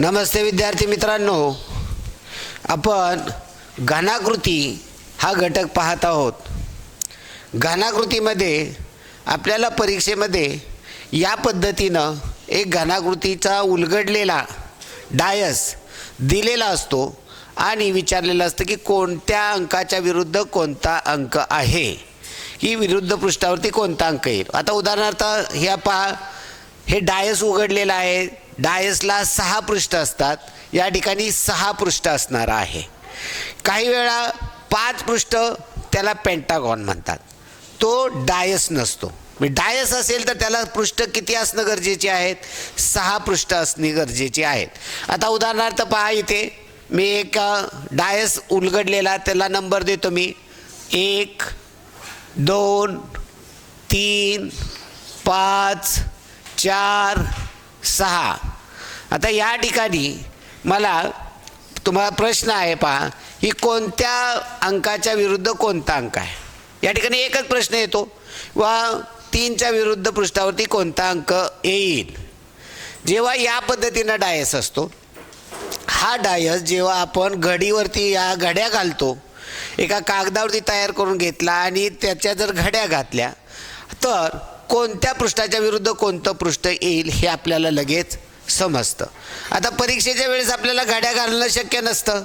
नमस्ते विद्यार्थी मित्रांनो. आपण घनाकृती हा घटक पाहत आहोत. घनाकृतीमध्ये आपल्याला परीक्षेमध्ये या पद्धतीनं एक घनाकृतीचा उलगडलेला डायस दिलेला असतो आणि विचारलेलं असतं की कोणत्या अंकाच्या विरुद्ध कोणता अंक आहे? ही विरुद्ध पृष्ठावरती कोणता अंक येईल? आता उदाहरणार्थ ह्या पहा हे डायस उघडलेलं आहे. डायसला सहा पृष्ठ असतात. या ठिकाणी सहा पृष्ठ असणार आहे. काही वेळा पाच पृष्ठ त्याला पेंटागॉन म्हणतात. तो डायस नसतो. मी डायस असेल तर त्याला पृष्ठ किती असणं गरजेचे आहेत? सहा पृष्ठ असणे गरजेचे आहेत. आता उदाहरणार्थ पहा इथे. मी एक डायस उलगडलेला त्याला नंबर देतो मी. एक दोन तीन पाच चार सहा. आता या ठिकाणी मला तुम्हाला प्रश्न आहे पहा की कोणत्या अंकाच्या विरुद्ध कोणता अंक आहे? या ठिकाणी एकच प्रश्न येतो. वा तीनच्या विरुद्ध पृष्ठावरती कोणता अंक येईल? जेव्हा या पद्धतीनं डायस असतो हा डायस जेव्हा आपण घडीवरती या घड्या घालतो एका कागदावरती तयार करून घेतला आणि त्याच्या जर घड्या घातल्या तर कोणत्या पृष्ठाच्या विरुद्ध कोणतं पृष्ठ येईल हे आपल्याला लगेच समजतं. आता परीक्षेच्या वेळेस आपल्याला गाड्या घालणं शक्य नसतं.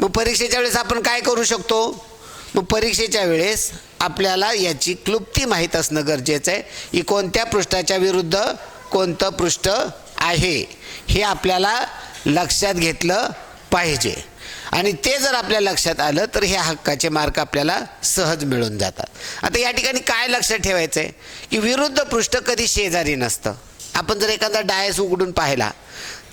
मग परीक्षेच्या वेळेस आपण काय करू शकतो? मग परीक्षेच्या वेळेस आपल्याला याची क्लुप्ती माहीत असणं गरजेचं आहे. की कोणत्या पृष्ठाच्या विरुद्ध कोणतं पृष्ठ आहे हे आपल्याला लक्षात घेतलं पाहिजे. आणि ते जर आपल्या लक्षात आलं तर ह्या हक्काचे मार्क आपल्याला सहज मिळून जातात. आता या ठिकाणी काय लक्षात ठेवायचं आहे की विरुद्ध पृष्ठ कधी शेजारी नसतं. आपण जर एखादा डायस उघडून पाहिला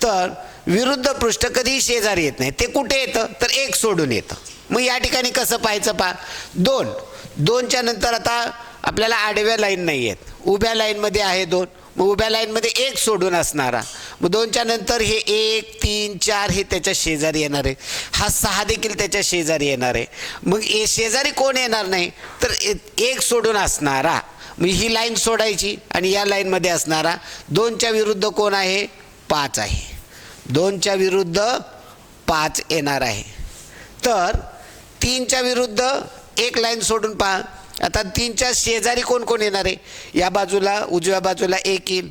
तर विरुद्ध पृष्ठ कधीही शेजारी येत नाही. ते कुठे येतं? तर एक सोडून येतं. मग या ठिकाणी कसं पाहायचं पहा? दोन. दोनच्या नंतर आता आपल्याला आडव्या लाईन नाही आहेत उभ्या लाईनमध्ये आहे दोन. मग उभ्या लाईनमध्ये एक सोडून असणारा. मग दोनच्या नंतर हे एक तीन चार हे त्याच्या शेजारी येणार आहे. हा सहा देखील त्याच्या शेजारी येणार आहे. मग ए शेजारी कोण येणार नाही? तर एक सोडून असणारा. मग ही लाईन सोडायची आणि या लाईनमध्ये असणारा दोनच्या विरुद्ध कोण आहे? पाच आहे. दोनच्या विरुद्ध पाच येणार आहे. तर तीनच्या विरुद्ध एक लाईन सोडून पहा. आता तीनच्या शेजारी कोण कोण येणार आहे? या बाजूला उजव्या बाजूला एक येईल.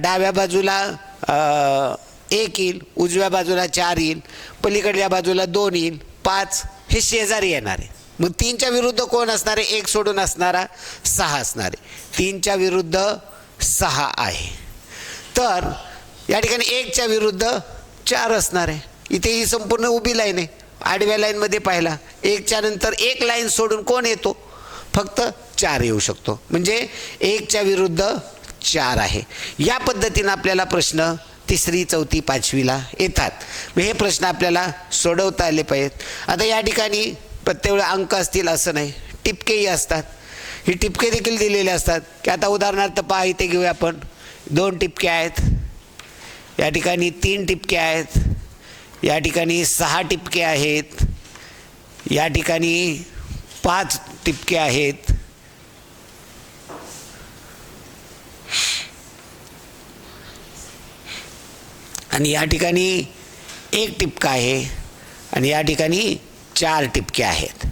डाव्या बाजूला एक येईल. उजव्या बाजूला चार येईल. पलीकडल्या बाजूला दोन येईल. पाच हे शेजारी येणार आहे. मग तीनच्या विरुद्ध कोण असणार आहे? एक सोडून असणारा सहा असणार आहे. तीनच्या विरुद्ध सहा आहे. तर या ठिकाणी एकच्या विरुद्ध चार असणार आहे. इथे ही संपूर्ण उभी लाईन आहे. आडव्या लाईनमध्ये पाहिला. एकच्या नंतर एक लाईन सोडून कोण येतो? फक्त चार येऊ शकतो. म्हणजे एकच्या विरुद्ध चार आहे. या पद्धतीनं आपल्याला प्रश्न तिसरी चौथी पाचवीला येतात. हे प्रश्न आपल्याला सोडवता आले पाहिजेत. आता या ठिकाणी प्रत्येक वेळा अंक असतील असं नाही. टिपकेही असतात. ही टिपके देखील दिलेले असतात. की आता उदाहरणार्थ पहा इथे घेऊया आपण. दोन टिपके आहेत. या ठिकाणी तीन टिपके आहेत. या ठिकाणी सहा टिपके आहेत. या ठिकाणी पाच टिपके आहेत. आणि या ठिकाणी एक टिपका आहे आणि या ठिकाणी चार टिपके आहेत.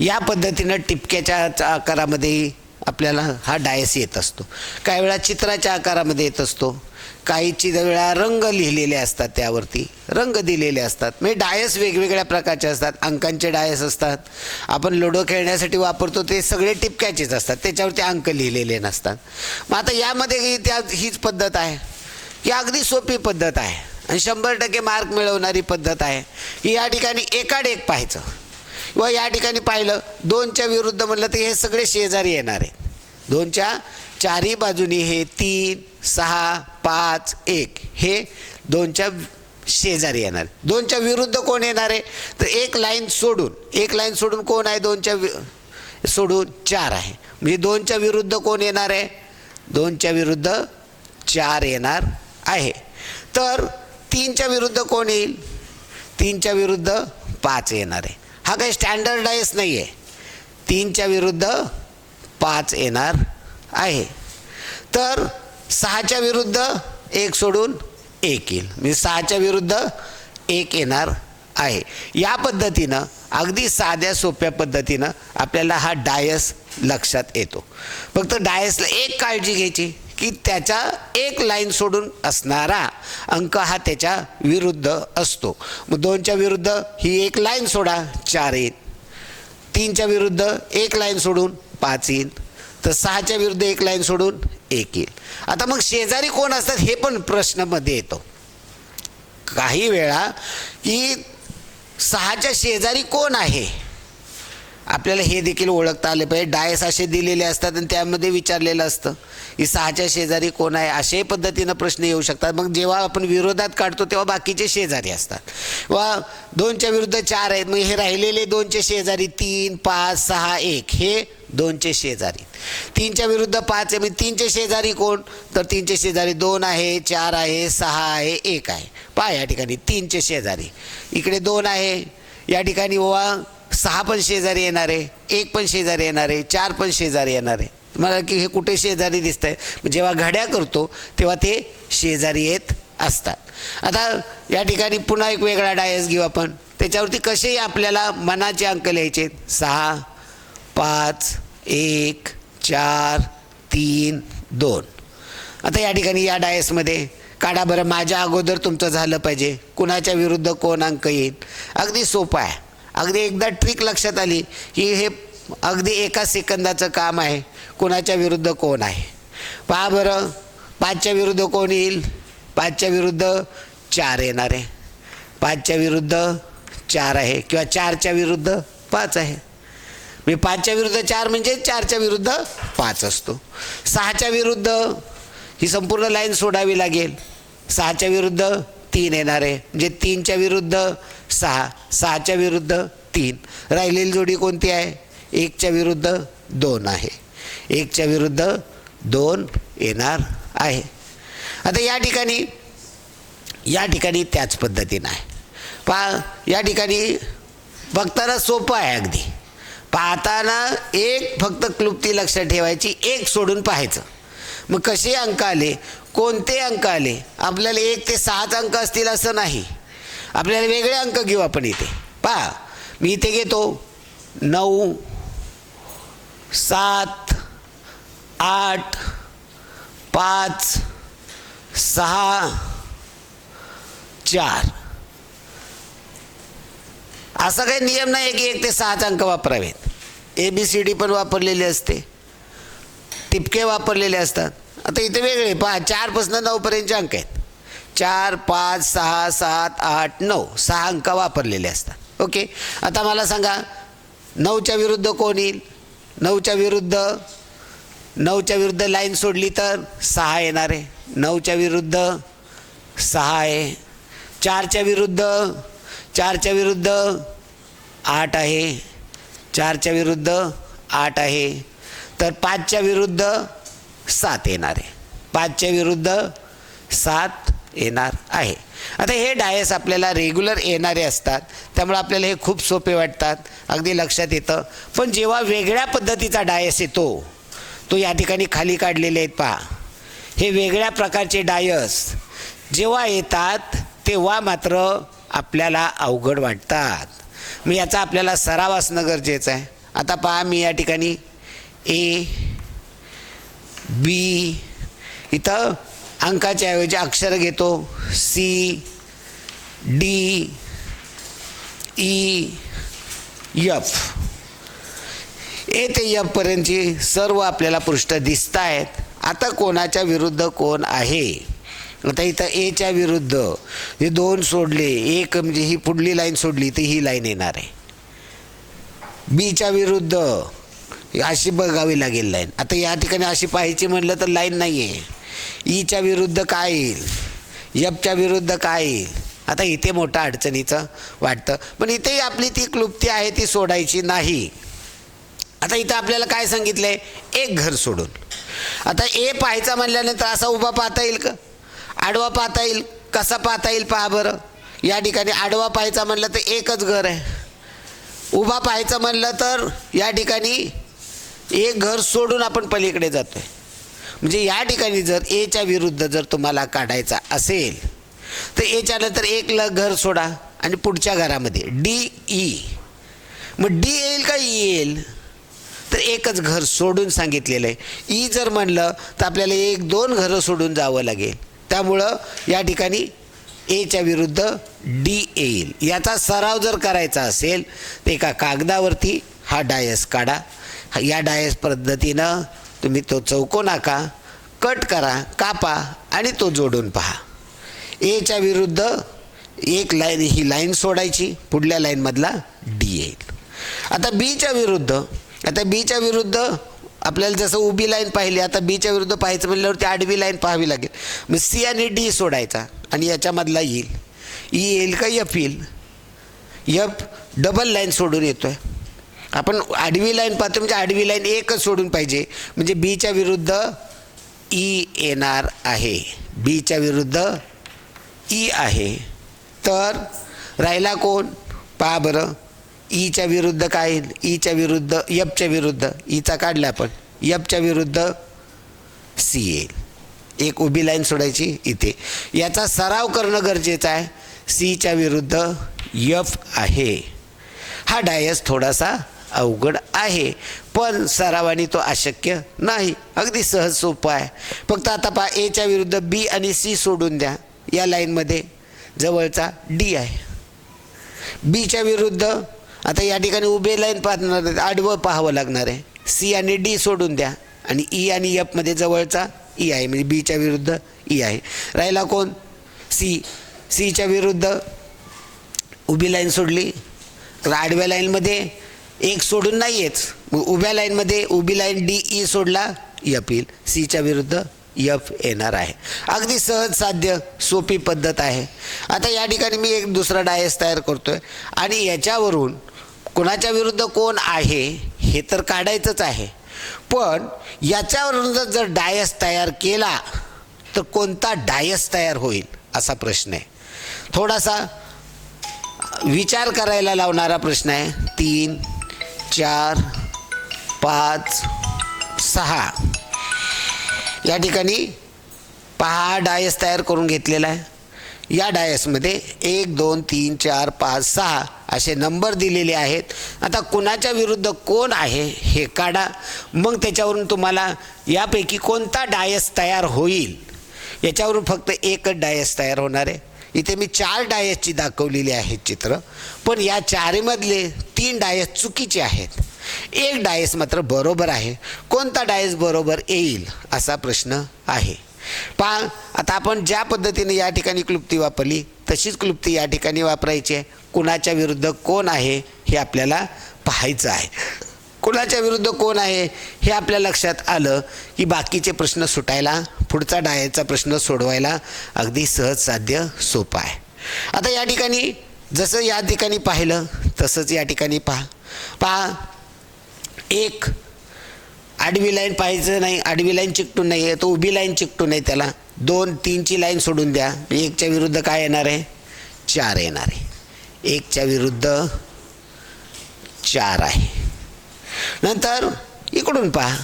या पद्धतीनं टिपक्याच्या आकारामध्ये आपल्याला हा डायस येत असतो. काही वेळा चित्राच्या आकारामध्ये येत असतो. काही वेळा रंग लिहिलेले असतात त्यावरती रंग दिलेले असतात. म्हणजे डायस वेगवेगळ्या प्रकारचे असतात अंकांचे डायस असतात. आपण लुडो खेळण्यासाठी वापरतो ते सगळे टिपक्याचेच असतात त्याच्यावरती अंक लिहिलेले नसतात. मग आता यामध्ये त्या हीच पद्धत आहे. ही अगदी सोपी पद्धत आहे. आणि शंभर टक्के मार्क मिळवणारी पद्धत आहे. ही या ठिकाणी एकाड एक पाहायचं. व या ठिकाणी पाहिलं दोनच्या विरुद्ध म्हणलं तर हे सगळे शेजारी येणार आहेत. दोनच्या चारही बाजूनी हे तीन सहा पाच एक हे दोनच्या शेजारी येणार. दोनच्या विरुद्ध कोण येणार आहे? तर एक लाईन सोडून एक लाईन सोडून कोण आहे? दोनच्या वि सोडून चार आहे. म्हणजे दोनच्या विरुद्ध कोण येणार आहे? दोनच्या विरुद्ध चार येणार आहे. तर तीनच्या विरुद्ध कोण येईल? तीनच्या विरुद्ध पाच येणार आहे. हा काही स्टँडर्डाईज नाही आहे तीनच्या विरुद्ध पाच येणार आहे. तर सहाच्या विरुद्ध एक सोडून एक येईल. म्हणजे सहाच्या विरुद्ध एक येणार आहे. या पद्धतीनं अगदी साध्या सोप्या पद्धतीनं आपल्याला हा डायस लक्षात येतो. फक्त डायसला एक काळजी घ्यायची की त्याच्या एक लाईन सोडून असणारा अंक हा त्याच्या विरुद्ध असतो. मग दोनच्या विरुद्ध ही एक लाईन सोडा चार येईल. तीनच्या विरुद्ध एक लाईन सोडून पाच येईल. तर सहाच्या विरुद्ध एक लाईन सोडून एक येईल. आता मग शेजारी कोण असतात हे पण प्रश्नामध्ये येतो. काही वेळा की सहाच्या शेजारी कोण आहे? आपल्याला हे देखील ओळखता आले पाहिजे. डायस असे दिलेले असतात आणि त्यामध्ये विचारलेलं असतं की सहाच्या शेजारी कोण आहे? अशाही पद्धतीनं प्रश्न येऊ शकतात. मग जेव्हा आपण विरोधात काढतो तेव्हा बाकीचे शेजारी असतात. वा दोनच्या विरुद्ध चार आहेत. मग हे राहिलेले दोनचे शेजारी तीन पाच सहा एक. हे दोनचे शेजारी. तीनच्या विरुद्ध पाच आहे. म्हणजे तीनचे शेजारी कोण? तर तीनचे शेजारी दोन आहे चार आहे सहा आहे एक आहे. पहा या ठिकाणी तीनचे शेजारी. इकडे दोन आहे. या ठिकाणी वा सहा पण शेजारी येणार आहे एक पण शेजारी येणार आहे चार पण शेजारी येणार. आहे मला की हे कुठे शेजारी दिसत आहे जेव्हा घड्या करतो तेव्हा ते शेजारी येत असतात. आता या ठिकाणी पुन्हा एक वेगळा डायस घेऊ आपण. त्याच्यावरती कसेही आपल्याला मनाचे अंक लिहायचे सहा पाच एक चार तीन दोन. आता या ठिकाणी या डायसमध्ये काढा बरं माझ्या अगोदर तुमचं झालं पाहिजे. कुणाच्या विरुद्ध कोण अंक येईल? अगदी सोपं आहे. अगदी एकदा ट्रिक लक्षात आली की हे अगदी एका सेकंदाचं काम आहे. कुणाच्या विरुद्ध कोण आहे? पहा बरं पाचच्या विरुद्ध कोण येईल? पाचच्या विरुद्ध चार येणार आहे. पाचच्या विरुद्ध चार आहे किंवा चारच्या विरुद्ध पाच आहे. मी पाचच्या विरुद्ध चार म्हणजे चारच्या विरुद्ध पाच असतो. सहाच्या विरुद्ध ही संपूर्ण लाईन सोडावी लागेल. सहाच्या विरुद्ध तीन येणार आहे. म्हणजे तीनच्या विरुद्ध सहा. सहाच्या विरुद्ध तीन. राहिलेली जोडी कोणती आहे? एकच्या विरुद्ध दोन आहे. एकच्या विरुद्ध दोन येणार आहे. आता या ठिकाणी या ठिकाणी त्याच पद्धतीनं आहे. पहा या ठिकाणी बघताना सोपं आहे अगदी. पाहताना एक फक्त क्लुप्ती लक्षात ठेवायची एक सोडून पाहायचं. मग कसे अंक आले? कोणते अंक आले? आपल्याला एक ते सहाच अंक असतील असं नाही. आपल्याला वेगळे अंक घेऊ आपण इथे. पहा मी इथे घेतो. नऊ सात आठ पाच सहा चार. असा काही नियम नाही की एक ते सहाच अंक वापरावेत. ए बी सी डी पण वापरलेली असते. टिपके वापरलेले असतात. आता इथे वेगळे पहा चारपासून नऊपर्यंतचे अंक आहेत. चार पाच सहा सात आठ नऊ. सहा अंक वापरलेले असतात. ओके? आता मला सांगा नऊच्या विरुद्ध कोण येईल? नऊच्या विरुद्ध नऊच्या विरुद्ध लाईन सोडली तर सहा येणार आहे. नऊच्या विरुद्ध सहा आहे. चारच्या विरुद्ध चारच्या विरुद्ध आठ आहे. चारच्या विरुद्ध आठ आहे. तर पाचच्या विरुद्ध सात येणार आहे. पाचच्या विरुद्ध सात येणार आहे. आता हे डायस आपल्याला रेग्युलर येणारे असतात त्यामुळे आपल्याला हे खूप सोपे वाटतात अगदी लक्षात येतं. पण जेव्हा वेगळ्या पद्धतीचा डायस येतो तो या ठिकाणी खाली काढलेले आहेत पहा. हे वेगळ्या प्रकारचे डायस जेव्हा येतात तेव्हा मात्र आपल्याला अवघड वाटतात. मग याचा आपल्याला सराव असणं गरजेचं आहे. आता पहा मी या ठिकाणी ए बी इथं अंकाच्या ऐवजी अक्षर घेतो. C D E F A ते यफपर्यंतची सर्व आपल्याला पृष्ठ दिसत आहेत आता कोणाच्या विरुद्ध कोण आहे? आता इथं एच्या विरुद्ध. हे दोन सोडले. एक म्हणजे ही पुढली लाईन सोडली तर ही लाईन येणार आहे. बीच्या विरुद्ध. अशी बघावी लागेल लाईन. आता या ठिकाणी अशी पाहायची म्हटलं तर लाईन नाही आहे ईच्या विरुद्ध काय येईल? यपच्या विरुद्ध काय येईल? आता इथे मोठं अडचणीचं वाटतं. पण इथेही आपली ती क्लुप्ती आहे ती सोडायची नाही. आता इथं आपल्याला काय सांगितलं? आहे एक घर सोडून. आता ए पाहायचा म्हणल्यानंतर असा उभा पाहता येईल का? आडवा पाहता येईल? कसा पाहता येईल? पहा बरं. या ठिकाणी आडवा पाहायचा म्हणलं तर एकच घर आहे. उभा पाहायचं म्हणलं तर या ठिकाणी एक घर सोडून आपण पलीकडे जातो आहे म्हणजे या ठिकाणी जर एच्या विरुद्ध जर तुम्हाला काढायचा असेल तर एच्या नंतर एक ल घर सोडा आणि पुढच्या घरामध्ये डी ई. मग डी येईल का ई येईल? तर एकच घर सोडून सांगितलेलं आहे. ई जर म्हणलं तर आपल्याला एक दोन घरं सोडून जावं लागेल. त्यामुळं या ठिकाणी एच्या विरुद्ध डी येईल. याचा सराव जर करायचा असेल तर एका कागदावरती हा डायस काढा. या डायस पद्धतीनं तुम्ही तो चौको नाका कट करा कापा आणि तो जोडून पहा. एच्या विरुद्ध एक लाईन ही लाईन सोडायची पुढल्या लाईनमधला डी येईल. आता बीच्या विरुद्ध आता बीच्या विरुद्ध आपल्याला जसं उभी लाईन पाहिली आता बीच्या विरुद्ध पाहायचं म्हणल्यावरती आडवी लाईन पाहावी लागेल. मग सी आणि डी सोडायचा आणि याच्यामधला येईल. ई येईल का यफ येईल? यफ डबल लाईन सोडून येतो आहे आपण आडवी लाईन पाहतो म्हणजे आडवी लाईन एकच सोडून पाहिजे. म्हणजे बीच्या विरुद्ध ई येणार आहे. बीच्या विरुद्ध ई आहे. तर राहिला कोण? पहा बरं. E ईच्या विरुद्ध काय येईल? ईच्या विरुद्ध यपच्या विरुद्ध. ईचा काढला आपण. यपच्या विरुद्ध सी येईल. एक उभी लाईन सोडायची इथे. याचा सराव करणं गरजेचं आहे. सीच्या विरुद्ध यफ आहे. हा डायस थोडासा अवघड आहे. पण सरावाने तो अशक्य नाही. अगदी सहज सोपं आहे. फक्त आता पहा एच्या विरुद्ध बी आणि सी सोडून द्या. या लाईनमध्ये जवळचा डी आहे. बीच्या विरुद्ध आता या ठिकाणी उभे लाईन पाहणार आडवं पाहावं लागणार आहे. सी आणि डी सोडून द्या. आणि ई आणि एफमध्ये जवळचा ई आहे. म्हणजे बीच्या विरुद्ध ई आहे. राहिला कोण? सी सीच्या विरुद्ध उभी लाईन सोडली. तर आडव्या लाईनमध्ये एक सोडून नाहीयेच उभ्या लाईनमध्ये उभी लाईन डी ई सोडला यफ येईल. सीच्या विरुद्ध यफ येणार आहे. अगदी सहज साध्य सोपी पद्धत आहे. आता या ठिकाणी मी एक दुसरा डायस तयार करतोय. आणि याच्यावरून कोणाच्या विरुद्ध कोण आहे हे तर काढायचंच आहे. पण याच्यावरून जर डायस तयार केला तर कोणता डायस तयार होईल असा प्रश्न आहे. थोडासा विचार करायला लावणारा प्रश्न आहे. तीन चार पाच सहा. या ठिकाणी पहा डायस तयार करून घेतलेला आहे. या डायसमध्ये एक दोन तीन चार पाच सहा असे नंबर दिलेले आहेत. आता कुणाच्या विरुद्ध कोण आहे हे काढा. मग त्याच्यावरून तुम्हाला यापैकी कोणता डायस तयार होईल? याच्यावरून फक्त एकच डायस तयार होणार आहे. इथे मी चार डायसची दाखवलेली आहेत चित्र पण या चारीमधले तीन डायस चुकीचे आहेत. एक डायस मात्र बरोबर आहे. कोणता डायस बरोबर येईल असा प्रश्न आहे. पहा आता आपण ज्या पद्धतीने या ठिकाणी क्लुप्ती वापरली तशीच क्लुप्ती या ठिकाणी वापरायची आहे. कुणाच्या विरुद्ध कोण आहे हे आपल्याला पाहायचं आहे. कुणाच्या विरुद्ध कोण आहे हे आपल्या लक्षात आलं की बाकीचे प्रश्न सुटायला पुढचा डायचा प्रश्न सोडवायला अगदी सहज साध्य सोपं आहे. आता या ठिकाणी जसं या ठिकाणी पाहिलं तसंच या ठिकाणी पहा. पहा एक आडवी लाईन पाहायचं नाही आडवी लाईन चिकटून नाही आहे तो उभी लाईन चिकटून आहे त्याला. दोन तीनची लाईन सोडून द्या. एकच्या विरुद्ध काय येणार आहे? चार येणार आहे. एकच्या विरुद्ध चार आहे. नंतर इकडून पहा.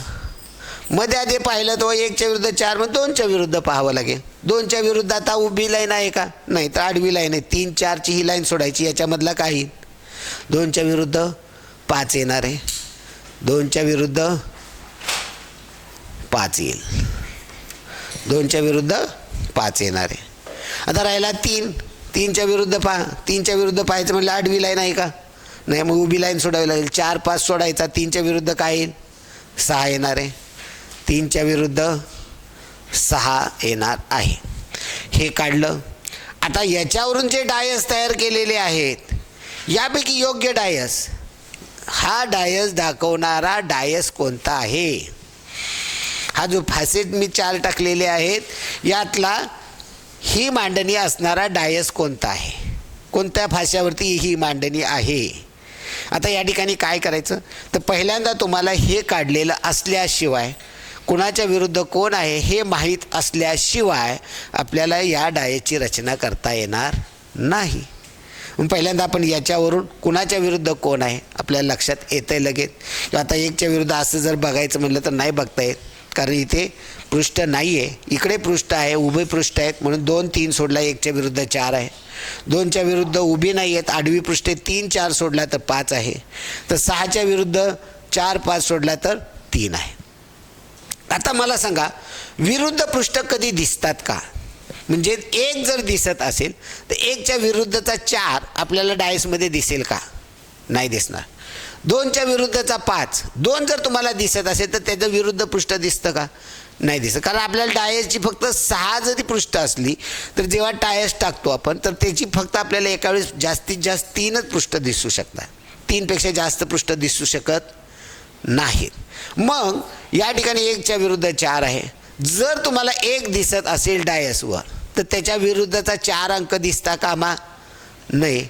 मध्ये आधी पाहिलं तो एकच्या विरुद्ध चार मग दोनच्या विरुद्ध पाहावं लागेल. दोनच्या विरुद्ध आता उभी लाईन आहे का? नाही तर आडवी लाईन आहे. तीन चारची ही लाईन सोडायची याच्यामधला काही. दोनच्या विरुद्ध पाच येणार आहे. दोनच्या विरुद्ध पाच येईल. दोनच्या विरुद्ध पाच येणार आहे. आता राहिला तीन. तीनच्या विरुद्ध पहा. तीनच्या विरुद्ध पाहायचं म्हटलं आडवी लाईन आहे का? नाही मग उभी लाईन सोडावी लागेल. चार पाच सोडायचा तीनच्या विरुद्ध काय येईल? सहा येणार आहे. तीनच्या विरुद्ध सहा येणार आहे. हे काढलं. आता याच्यावरून जे डायस तयार केलेले आहेत यापैकी योग्य डायस. हा डायस दाखवणारा डायस कोणता आहे? हा जो फॅसेट मी चार टाकलेले आहेत यातला ही मांडणी असणारा डायस कोणता आहे? कोणत्या फाश्यावरती ही मांडणी आहे? आता या ठिकाणी काय करायचं? तर पहिल्यांदा तुम्हाला हे काढलेलं असल्याशिवाय कुणाच्या विरुद्ध कोण आहे हे माहीत असल्याशिवाय आपल्याला या डायेची रचना करता येणार नाही. पहिल्यांदा आपण याच्यावरून कुणाच्या विरुद्ध कोण आहे आपल्याला लक्षात येतं आहे लगेच आता एकच्या विरुद्ध असं जर बघायचं म्हटलं तर नाही बघता येत. कारण इथे पृष्ठ नाही आहे इकडे पृष्ठ आहे उभे पृष्ठ आहेत. म्हणून दोन तीन सोडला एकच्या विरुद्ध चार आहे. दोनच्या विरुद्ध उभी नाही आहेत. आडवी पृष्ठे तीन चार सोडला तर पाच आहे. तर सहाच्या विरुद्ध चार पाच सोडला तर तीन आहे. आता मला सांगा विरुद्ध पृष्ठ कधी दिसतात का? म्हणजे एक जर दिसत असेल तर एकच्या विरुद्धचा चार आपल्याला डायसमध्ये दिसेल का? नाही दिसणार. दोनच्या विरुद्धचा पाच. दोन जर तुम्हाला दिसत असेल तर त्याचं विरुद्ध पृष्ठ दिसतं का? नाही दिसत. कारण आपल्याला टायर्सची फक्त सहा जरी पृष्ठ असली तर जेव्हा टायर्स टाकतो आपण तर त्याची फक्त आपल्याला एका वेळेस जास्तीत जास्त तीनच पृष्ठ दिसू शकतात. तीनपेक्षा जास्त पृष्ठ दिसू शकत नाहीत. मग या ठिकाणी एकच्या विरुद्ध चार आहे. जर तुम्हाला एक दिसत असेल डायसवर तर त्याच्या विरुद्धचा चार अंक दिसता कामा नाही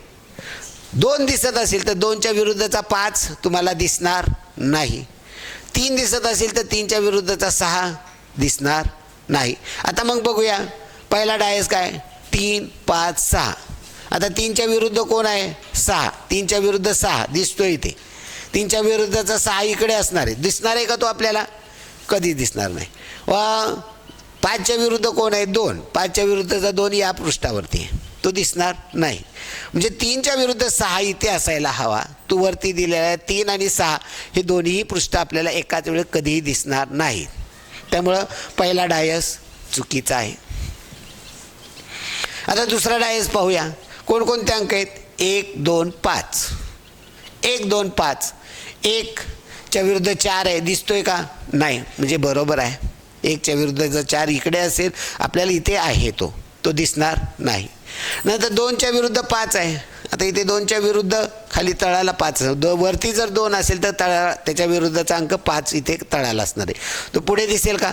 दोन दिसत असेल तर दोनच्या विरुद्धचा पाच तुम्हाला दिसणार नाही. तीन दिसत असेल तर तीनच्या विरुद्धचा सहा दिसणार नाही. आता मग बघूया पहिला डायस काय? तीन पाच सहा. आता तीनच्या विरुद्ध कोण आहे? सहा. तीनच्या विरुद्ध सहा. दिसतो इथे. तीनच्या विरुद्धचा सहा इकडे असणार आहे. दिसणार आहे का तो आपल्याला? कधी दिसणार नाही. व पाचच्या विरुद्ध कोण आहे? दोन. पाचच्या विरुद्धचा दोन या पृष्ठावरती आहे. तो दिसणार नाही. म्हणजे तीनच्या विरुद्ध सहा इथे असायला हवा. तू वरती दिलेला आहे तीन आणि सहा हे दोन्हीही पृष्ठ आपल्याला एकाच वेळी कधीही दिसणार नाहीत. त्यामुळं पहिला डायस चुकीचा आहे. आता दुसरा डायस पाहूया. कोणकोणते अंक आहेत? एक दोन पाच. एक दोन पाच. एकच्या विरुद्ध चार आहे. दिसतोय का? नाही. म्हणजे बरोबर आहे. एकच्या विरुद्ध जर चार इकडे असेल आपल्याला इथे आहे तो. तो दिसणार नाही. नंतर दोनच्या विरुद्ध पाच आहे. आता इथे दोनच्या विरुद्ध खाली तळाला पाच दो वरती जर दोन असेल तर तळा त्याच्या विरुद्धचा अंक पाच इथे तळाला असणार आहे. तो पुढे दिसेल का?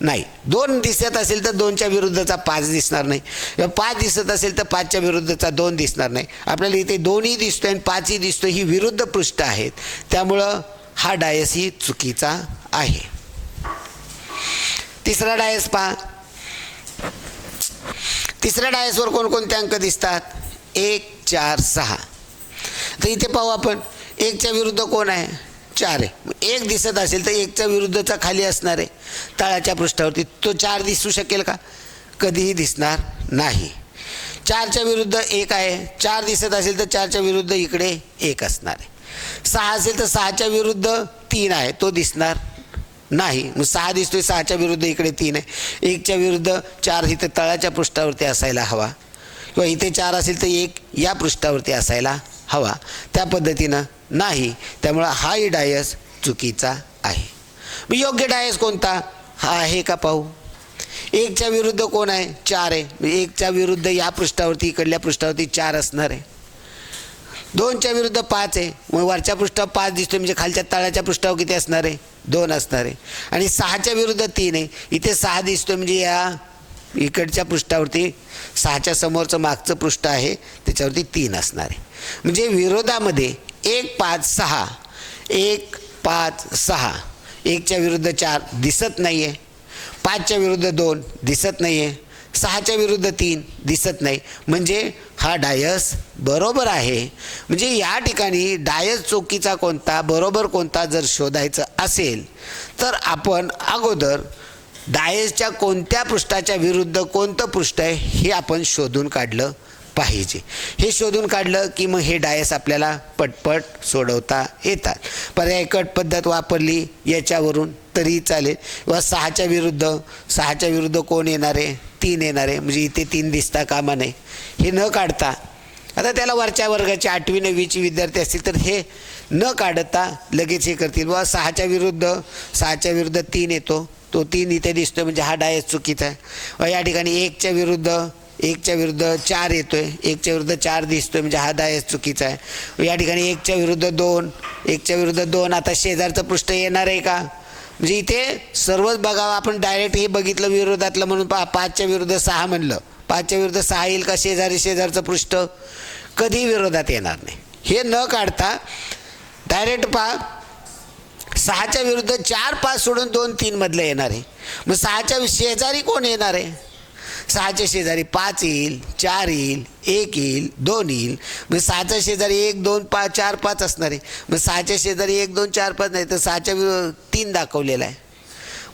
नाही. दोन दिसत असेल तर दोनच्या विरुद्धचा पाच दिसणार नाही. किंवा पाच दिसत असेल तर पाचच्या विरुद्धचा दोन दिसणार नाही. आपल्याला इथे दोन्ही आहे आणि पाचही दिसतो ही विरुद्ध पृष्ठ आहेत. त्यामुळं हा डायस ही चुकीचा आहे. तिसरा डायस पहा. तिसऱ्या डायसवर कोणकोणते अंक दिसतात? एक चार सहा. तर इथे पाहू आपण एकच्या विरुद्ध कोण आहे? चार आहे. एक दिसत असेल तर एकच्या विरुद्धचा खाली असणार आहे तळाच्या पृष्ठावरती. तो चार दिसू शकेल का? कधीही दिसणार नाही. चारच्या विरुद्ध एक आहे. चार दिसत असेल तर चारच्या विरुद्ध इकडे एक असणार आहे. सहा असेल तर सहाच्या विरुद्ध तीन आहे. तो दिसणार नाही. मग सहा दिसतोय सहाच्या विरुद्ध इकडे तीन आहे. एकच्या विरुद्ध चार इथे तळाच्या पृष्ठावरती असायला हवा. किंवा इथे चार असेल तर एक या पृष्ठावरती असायला हवा. त्या पद्धतीनं नाही. त्यामुळं हाही डायस चुकीचा आहे. मग योग्य डायस कोणता? हा आहे का पाहू? एकच्या विरुद्ध कोण आहे? चार आहे. मग एकच्या विरुद्ध या पृष्ठावरती इकडल्या पृष्ठावरती चार असणार आहे. दोनच्या विरुद्ध पाच आहे. मग वरच्या पृष्ठावर पाच दिसतोय म्हणजे खालच्या तळाच्या पृष्ठावर किती असणार आहे? दोन असणार आहे. आणि सहाच्या विरुद्ध तीन आहे. इथे सहा दिसतो म्हणजे या इकडच्या पृष्ठावरती सहाच्या समोरचं मागचं पृष्ठ आहे. त्याच्यावरती तीन असणार आहे. म्हणजे विरोधामध्ये एक पाच सहा एक पाच सहा एकच्या विरुद्ध चार दिसत नाही आहे पाचच्या विरुद्ध दोन दिसत नाही आहे सहाच्या विरुद्ध तीन दिसत नाही. म्हणजे हा डायस बरोबर आहे. म्हणजे या ठिकाणी डायस चौकीचा कोणता बरोबर कोणता जर शोधायचं असेल तर आपण अगोदर डायसच्या कोणत्या पृष्ठाच्या विरुद्ध कोणतं पृष्ठ आहे हे आपण शोधून काढलं पाहिजे. हे शोधून काढलं की मग हे डायस आपल्याला पटपट सोडवता येतात. पर्याय कट पद्धत वापरली याच्यावरून तरी चालेल. किंवा सहाच्या विरुद्ध सहाच्या विरुद्ध कोण येणार? आहे तीन येणार. आहे म्हणजे इथे तीन दिसता कामा नाही हे न काढता आता त्याला वरच्या वर्गाची आठवी नववीची विद्यार्थी असतील तर हे न काढता लगेच हे करतील. बुवा सहाच्या विरुद्ध सहाच्या विरुद्ध तीन येतो. तो तीन इथे दिसतोय म्हणजे हा डायस चुकीचा आहे. व या ठिकाणी एकच्या विरुद्ध एकच्या विरुद्ध चार येतोय. एकच्या विरुद्ध चार दिसतोय म्हणजे हा डायस चुकीचा आहे. या ठिकाणी एकच्या विरुद्ध दोन एकच्या विरुद्ध दोन आता शेजारचं पृष्ठ येणार आहे का? म्हणजे इथे सर्वच बघावं आपण डायरेक्ट हे बघितलं विरोधातलं म्हणून पा पाचच्या विरुद्ध सहा म्हणलं. पाचच्या विरुद्ध सहा येईल का? शेजारी शेजारचं पृष्ठ. कधी विरोधात येणार नाही. हे न काढता डायरेक्ट पहा. सहाच्या विरुद्ध चार पाच सोडून दोन तीनमधलं येणार आहे. मग सहाच्या शेजारी कोण येणार आहे? सहाच्या शेजारी पाच येईल चार येईल एक येईल दोन येईल. मग सहाच्या शेजारी एक दोन पाच चार पाच असणार आहे. मग सहाच्या शेजारी एक दोन चार पाच नाही तर सहाच्या विरुद्ध तीन दाखवलेला आहे.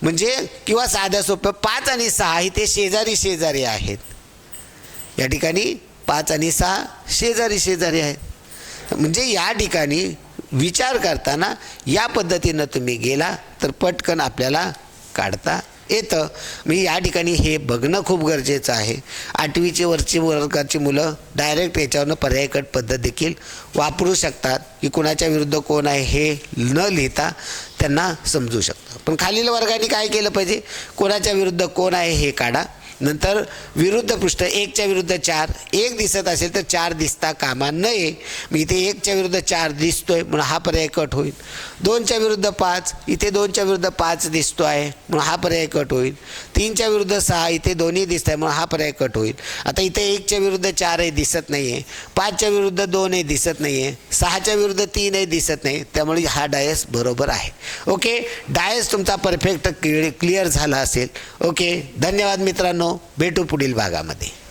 म्हणजे किंवा साध्या सोप्या पाच आणि सहा ही ते शेजारी शेजारी आहेत. या ठिकाणी पाच आणि सहा शेजारी शेजारी आहेत. म्हणजे या ठिकाणी विचार करताना या पद्धतीनं तुम्ही गेला तर पटकन आपल्याला काढता येतं. मी या ठिकाणी हे बघणं खूप गरजेचं आहे. आठवीचे वरची वर्गाची मुलं डायरेक्ट याच्यावरनं पर्यायकट पद्धत देखील वापरू शकतात. की कुणाच्या विरुद्ध कोण आहे हे न लिहिता त्यांना समजू शकतं. पण खालील वर्गाने काय केलं पाहिजे? कोणाच्या विरुद्ध कोण आहे हे काढा. नंतर विरुद्ध पृष्ठ एकच्या विरुद्ध चार. एक दिसत असेल तर चार दिसता कामा नये. मग इथे एकच्या विरुद्ध चार दिसतोय म्हणून हा पर्याय कट होईल. दोनच्या विरुद्ध पाच इथे दोनच्या विरुद्ध पाच दिसतो आहे म्हणून हा पर्याय कट होईल. तीनच्या विरुद्ध सहा इथे दोन्ही दिसत आहे म्हणून हा पर्याय कट होईल. आता इथे एकच्या विरुद्ध चारही दिसत नाही आहे पाचच्या विरुद्ध दोनही दिसत नाही आहे सहाच्या विरुद्ध तीनही दिसत नाही. त्यामुळे हा डायस बरोबर आहे. ओके? डायस तुमचा परफेक्ट क्लिअर झाला असेल. ओके? धन्यवाद मित्रांनो. मित्रांनो भेटू पुढील भागामध्ये.